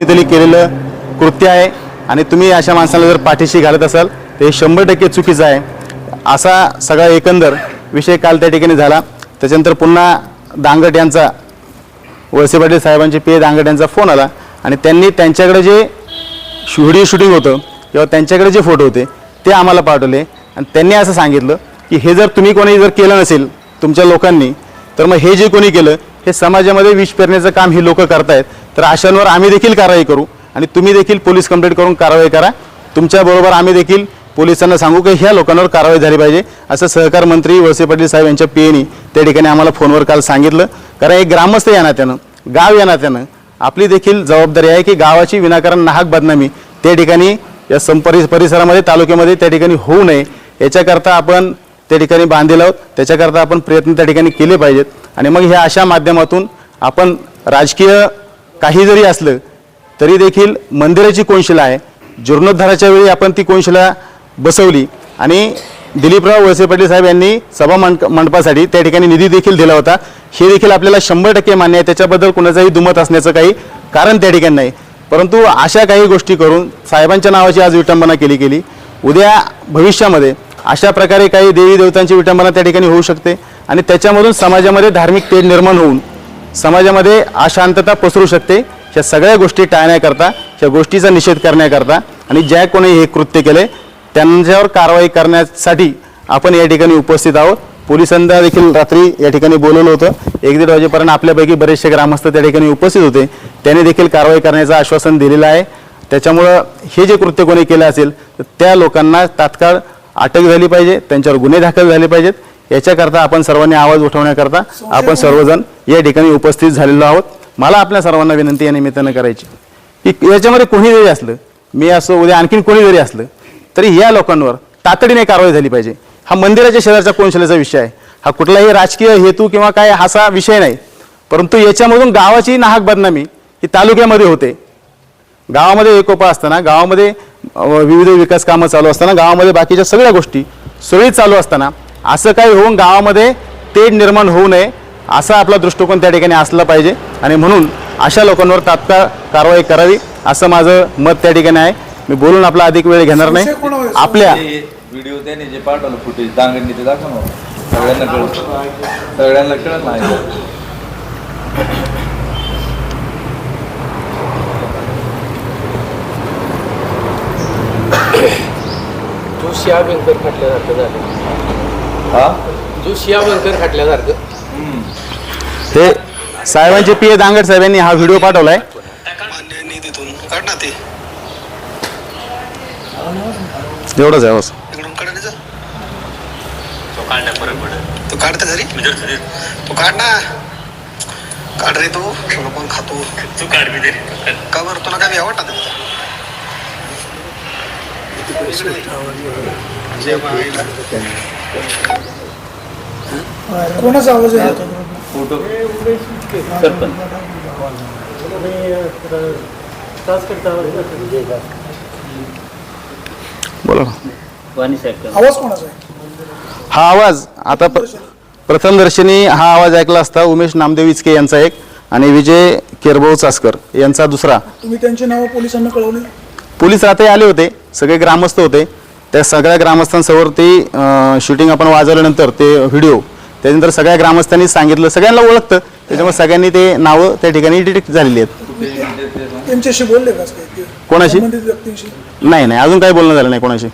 कुणीतरी केलेलं कृत्य आहे आणि तुम्ही अशा माणसाला जर पाठीशी घालत असाल तर हे शंभर टक्के चुकीचं आहे. असा सगळा एकंदर विषय काल त्या ठिकाणी झाला. त्याच्यानंतर पुन्हा दांगट यांचा वळसे पाटील साहेबांचे पी ए दांगट यांचा फोन आला आणि त्यांनी त्यांच्याकडे जे व्हिडिओ शूटिंग होतं किंवा त्यांच्याकडे जे फोटो होते ते आम्हाला पाठवले. आणि त्यांनी असं सांगितलं की हे जर तुम्ही कोणी जर केलं नसेल तुमच्या लोकांनी तर मग हे जे कोणी केलं हे समाजामध्ये विष पेरण्याचं काम ही लोक करतायत. तर अशांवर आम्ही देखील कारवाई करू आणि तुम्ही देखील पोलीस कंप्लेंट करून कारवाई करा. तुमच्याबरोबर आम्ही देखील पोलिसांना सांगू की ह्या लोकांवर कारवाई झाली पाहिजे. असं सहकार मंत्री वळसे पाटील साहेब यांच्या पीएनी त्या ठिकाणी आम्हाला फोनवर काल सांगितलं. कारण एक ग्रामस्थ या नात्यानं गाव या नात्यानं आपली देखील जबाबदारी आहे की गावाची विनाकारण नाहक बदनामी त्या ठिकाणी या संपरि परिसरामध्ये तालुक्यामध्ये त्या ठिकाणी होऊ नये. याच्याकरता आपण त्या ठिकाणी बांधील आहोत. त्याच्याकरता आपण प्रयत्न त्या ठिकाणी केले पाहिजेत. आणि मग ह्या अशा माध्यमातून आपण राजकीय काही जरी असलं तरी देखील मंदिराची कोनशिला आहे. जीर्णोद्धाराच्या वेळी आपण ती कोनशिला बसवली आणि दिलीपराव वळसे पाटील साहेब यांनी सभा मंड मंडपासाठी त्या ठिकाणी निधी देखील दिला होता. हे देखील आपल्याला शंभर टक्के मान्य आहे. त्याच्याबद्दल कुणाचाही दुमत असण्याचं काही कारण त्या ठिकाणी नाही. परंतु अशा काही गोष्टी करून साहेबांच्या नावाची आज विटंबना केली गेली. उद्या भविष्यामध्ये अशा प्रकारे काही देवी देवतांची विटंबना त्या ठिकाणी होऊ शकते आणि त्याच्यामधून समाजामध्ये धार्मिक तेढ निर्माण होऊन समाजामध्ये अशांतता पसरू शकते. या सगळ्या गोष्टी टाळण्याकरता या गोष्टीचा निषेध करण्याकरता आणि ज्या कोणी हे कृत्य केले त्यांच्यावर कारवाई करण्यासाठी आपण या ठिकाणी उपस्थित आहोत. पोलिसांना देखील रात्री या ठिकाणी बोलवलं होतं. एक दीड वाजेपर्यंत आपल्यापैकी बरेचसे ग्रामस्थ त्या ठिकाणी उपस्थित होते. त्यांनी देखील कारवाई करण्याचं आश्वासन दिलेलं आहे. त्याच्यामुळं हे जे कृत्य कोणी केलं असेल तर त्या लोकांना तात्काळ अटक झाली पाहिजे त्यांच्यावर गुन्हे दाखल झाले पाहिजेत. याच्याकरता आपण सर्वांनी आवाज उठवण्याकरता आपण सर्वजण या ठिकाणी उपस्थित झालेलो आहोत. मला आपल्या सर्वांना विनंती या निमित्तानं करायची की याच्यामध्ये कोणी जरी असलं मी असं उद्या आणखीन कोणी जरी असलं तरी या लोकांवर तातडीने कारवाई झाली पाहिजे. हा मंदिराच्या शेजारचा कोणशिलेचा विषय आहे. हा कुठलाही राजकीय हेतू किंवा काय असा विषय नाही. परंतु याच्यामधून गावाची नाहक बदनामी ही तालुक्यामध्ये होते. गावामध्ये एकोपा असताना गावामध्ये विविध विकास कामं चालू असताना गावामध्ये बाकीच्या सगळ्या गोष्टी सुरळीत चालू असताना असं काही होऊन गावामध्ये तेढ निर्माण होऊ नये असा आपला दृष्टिकोन त्या ठिकाणी असला पाहिजे. आणि म्हणून अशा लोकांवर तात्काळ कारवाई करावी असं माझं मत त्या ठिकाणी आहे. मी बोलून आपला अधिक वेळ घेणार नाही? आपल्या व्हिडिओ त्याने जे पाठवलं फुटेज दांगडणी ते दाखव ना. सगळ्यांना कळत सगळ्यांना कळत नाही. जो शिया बँकर फाटल्यासारखं झालं. हा? हे साहेबांचे पी ए दांगड साहेबांनी हा व्हिडिओ पाठवलाय. मान्य काढ ना ते एवढंच आहे बस. इकडून काढ ना तो काढ तर घरी. तो काढ ना. काढ रे तू. कोण खातो. तू काढ मी तरी का बरं? तुला काय आवडतात कोणाचा आवाज आहे? फोटो. बोला आवाज कोणाचा आहे? हा आवाज आता प्र प्रथमदर्शनी हा आवाज ऐकला असता उमेश नामदेव इचके यांचा एक आणि विजय किरभाऊ चासकर यांचा दुसरा. तुम्ही त्यांची नावं पोलिसांना कळवली? पोलीस रात्री आले होते सगळे ग्रामस्थ होते. त्या सगळ्या ग्रामस्थांसमोर ते शूटिंग आपण वाजवल्यानंतर ते व्हिडिओ त्यानंतर सगळ्या ग्रामस्थांनी सांगितलं सगळ्यांना ओळखतं. त्याच्यामुळे सगळ्यांनी ते नावं त्या ठिकाणी डिटेक्ट झालेली आहेत. त्यांच्याशी बोलले का कोणाशी? नाही नाही अजून काही बोलणं झालं नाही कोणाशी.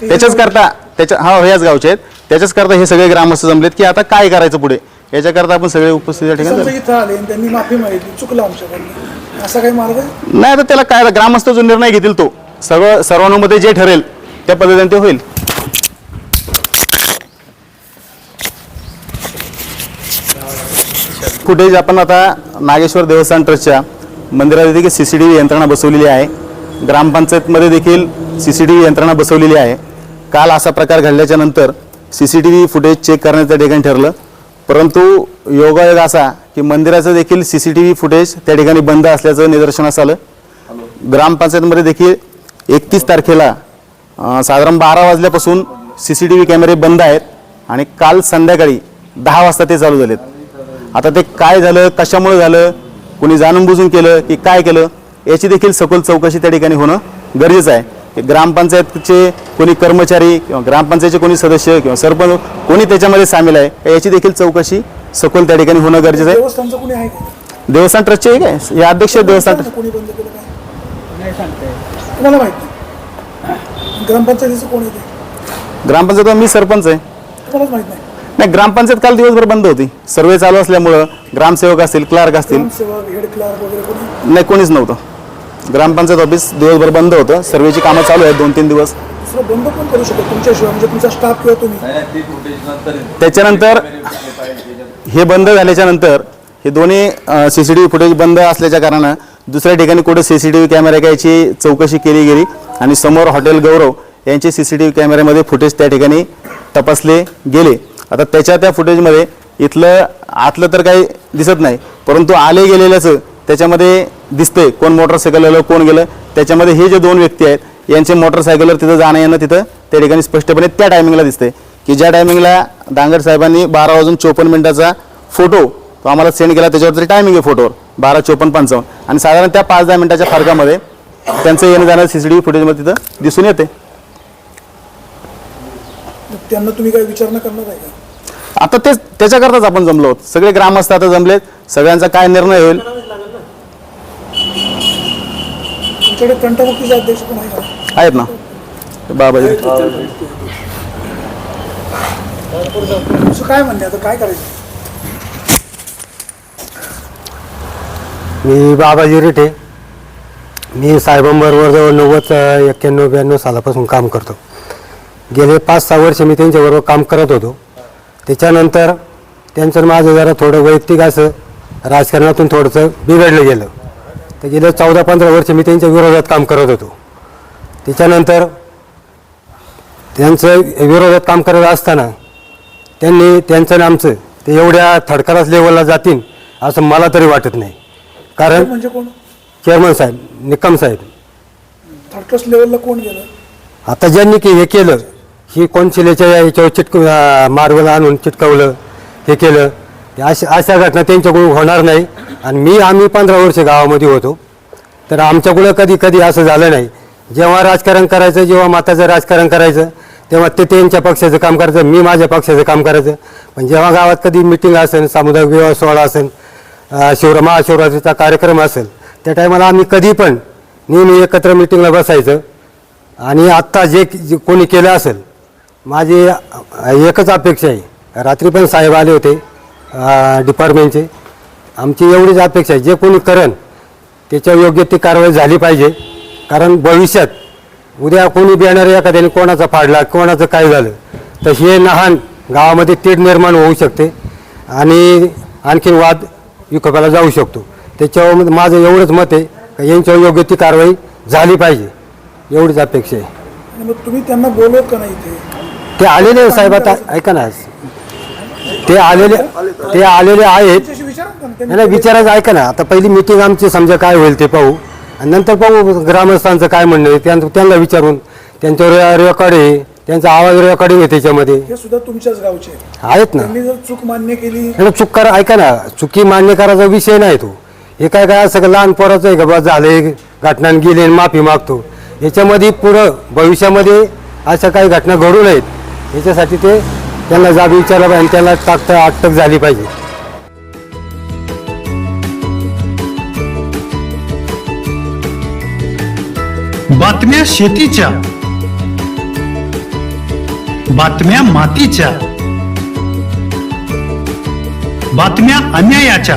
त्याच्याच करता त्याच्या हा ह्याच गावचे आहेत. त्याच्याच करता हे सगळे ग्रामस्थ जमलेत की आता काय करायचं पुढे? याच्याकरता आपण सगळे उपस्थित या ठिकाणी माफी मागितली चुकलं आमच्याकडनं. असा काही मार्ग? नाही तर त्याला काय ग्रामस्थ जो निर्णय घेतील तो. सर्व सर्वानुमते जे ठरेल त्या पद्धतीने ते होईल. फुटेज आपण आता नागेश्वर देवस्थान ट्रस्टच्या मंदिरात देखील सी सी टी व्ही यंत्रणा बसवलेली आहे. ग्रामपंचायतमध्ये देखील सी सी टी व्ही यंत्रणा बसवलेली आहे. काल असा प्रकार घडल्याच्या नंतर C C T V footage check करण्याचं ठिकाणी ठरलं. परंतु योगायोग असा की मंदिराचं देखील C C T V footage त्या ठिकाणी बंद असल्याचं निदर्शनास आलं. ग्रामपंचायतमध्ये देखील एकतीस तारखेला साधारण बारा वाजल्यापासून सी सी टी व्ही कॅमेरे बंद आहेत आणि काल संध्याकाळी दहा वाजता ते चालू झालेत. आता ते काय झालं कशामुळे झालं कोणी जाणून बुजून केलं की काय केलं याची देखील सखोल चौकशी त्या ठिकाणी होणं गरजेचं आहे. की ग्रामपंचायतचे कोणी कर्मचारी किंवा ग्रामपंचायतचे कोणी सदस्य किंवा सरपंच कोणी त्याच्यामध्ये सामील आहे याची देखील चौकशी सखोल त्या ठिकाणी होणं गरजेचं आहे. देवस्थान ट्रस्टचे आहे. काय हे अध्यक्ष देवस्थान ट्रस्ट कोणी बंद केलं काय तुम्हाला माहीत नाही ग्रामपंचायतीचं कोण आहे ते? ग्रामपंचायत मी सरपंच आहे. तुम्हालाच माहीत नाही? नाही ग्रामपंचायत काल दिवसभर बंद होती. सर्वे चालू असल्यामुळं ग्रामसेवक असतील क्लार्क असतील. ग्रामसेवक हेड क्लार्क वगैरे कोणी? नाही कोणीच नव्हतं. ग्रामपंचायत ऑफिस दिवसभर बंद होतं. सर्वेची कामं चालू आहेत दोन तीन दिवस. दुसरं बंद पण करू शकतो? तुमच्याशिवाय म्हणजे तुमचा स्टाफ किंवा तुम्ही? त्याच्यानंतर हे बंद झाल्याच्यानंतर हे दोन्ही C C T V footage बंद असल्याच्या कारणानं दुसऱ्या ठिकाणी कुठे C C T V camera काय याची चौकशी केली गेली. आणि समोर हॉटेल गौरव यांचे सी सी टी व्ही कॅमेऱ्यामध्ये फुटेज त्या ठिकाणी तपासले गेले. आता त्याच्या त्या फुटेजमध्ये इथलं आतलं तर काही दिसत नाही परंतु आले गेलेल्याचं त्याच्यामध्ये दिसतंय. कोण मोटरसायकल आलं कोण गेलं त्याच्यामध्ये हे जे दोन व्यक्ती आहेत यांचे मोटरसायकलवर तिथं जाणं येणं तिथं त्या ठिकाणी स्पष्टपणे त्या टायमिंगला दिसतंय. की ज्या टायमिंगला दांगर साहेबांनी बारा वाजून चोपन्न मिनिटाचा फोटो तो आम्हाला सेंड केला त्याच्यावरती टायमिंग आहे फोटोवर बारा चोपन्न पंचावन्न. आणि साधारण त्या पाच दहा मिनिटाच्या फरकामध्ये त्यांचं येणं जाणं सी सी टी व्ही फुटेजमध्ये तिथं दिसून येते. त्यांना तुम्ही काही विचारणा करणार आहे का? आता तेच त्याच्याकरताच आपण जमलो आहोत. सगळे ग्रामस्थ आता जमलेत. सगळ्यांचा काय निर्णय होईल? तुमच्याकडे कंटमुक्तीचे अध्यक्ष पण आहे का आहेत ना. बाबाजी तुमचं काय म्हणणे आता? काय करायचं? मी बाबाजी रेठे मी साहेबांबरोबर जवळ नव्वद एक्क्याण्णव ब्याण्णव सालापासून काम करतो. गेले पाच सहा वर्ष मी त्यांच्याबरोबर काम करत होतो. त्याच्यानंतर त्यांचं माझं जरा थोडं वैयक्तिक असं राजकारणातून थोडंसं बिघडलं गेलं. तर गेले चौदा पंधरा वर्ष मी त्यांच्या विरोधात काम करत होतो. त्याच्यानंतर त्यांचं विरोधात काम करत असताना त्यांनी त्यांचं आणि आमचं ते एवढ्या थडकारास लेवलला जातील असं मला तरी वाटत नाही. कारण म्हणजे कोण? चेअरमन साहेब. निकम साहेब. लेवलला कोण गेलं? आता ज्यांनी की हे केलं ही कोणशिलेच्या याच्यावर चिटक मार्बल आणून चिटकवलं हे केलं अशा अशा घटना त्यांच्याकडून होणार नाही. आणि मी आम्ही पंधरा वर्ष गावामध्ये होतो. तर आमच्याकडं कधी कधी असं झालं नाही. जेव्हा राजकारण करायचं जेव्हा माताचं राजकारण करायचं तेव्हा ते त्यांच्या पक्षाचं काम करायचं मी माझ्या पक्षाचं काम करायचं. पण जेव्हा गावात कधी मिटिंग असेल सामुदायिक विवाह सोहळा असेल शिवरा महाशिवरात्रीचा कार्यक्रम असेल त्या टायमाला आम्ही कधी पण नेहमी एकत्र मिटिंगला बसायचं. आणि आत्ता जे जे कोणी केलं असेल माझी एकच अपेक्षा आहे. रात्री पण साहेब आले होते डिपार्टमेंटचे आमची एवढीच अपेक्षा आहे. जे कोणी करण त्याच्यावर योग्य ती कारवाई झाली पाहिजे. कारण भविष्यात उद्या कोणी बियाणार एखाद्याने कोणाचा फाडला कोणाचं काय झालं तर हे लहान गावामध्ये तेढ निर्माण होऊ शकते. आणि आणखी वाद विकोपाला जाऊ शकतो. त्याच्यावर माझं एवढंच मत आहे का यांच्यावर योग्य ती कारवाई झाली पाहिजे. एवढीच अपेक्षा आहे. मग तुम्ही त्यांना बोलवत का नाही इथे? ते आलेले आहे साहेब आता ऐका ना. ते आलेले ते आलेले आहेत. त्यांच्याशी विचारा ना त्यांनी नाही नाही, विचारायचं ऐका ना. आता पहिली मिटिंग आमची समजा काय होईल ते पाहू. आणि नंतर पाहू ग्रामस्थांचं काय म्हणणं आहे. त्यां- त्यांना विचारून. त्यांच्यावर रेकॉर्ड आहे. त्यांचा आवाज रेकॉर्डिंग आहे त्याच्यामध्ये. हे सुद्धा तुमच्याच गावचे आहेत. आहेत ना. त्यांनी जर चूक मान्य केली चूक करा ऐका ना. चुकी मान्य करायचा विषय नाही तो. हे काय काय सगळं लहान पोराचं आहे का बा? झाले घटना गेले आणि माफी मागतो. याच्यामध्ये पुढं भविष्यामध्ये अशा काही घटना घडू नयेत. याच्यासाठी ते त्यांना जाब विचारला पाहिजे आणि त्याला टाकता अटक झाली पाहिजे. बातम्या शेतीच्या. बातम्या मातीच्या. बातम्या अन्यायाच्या.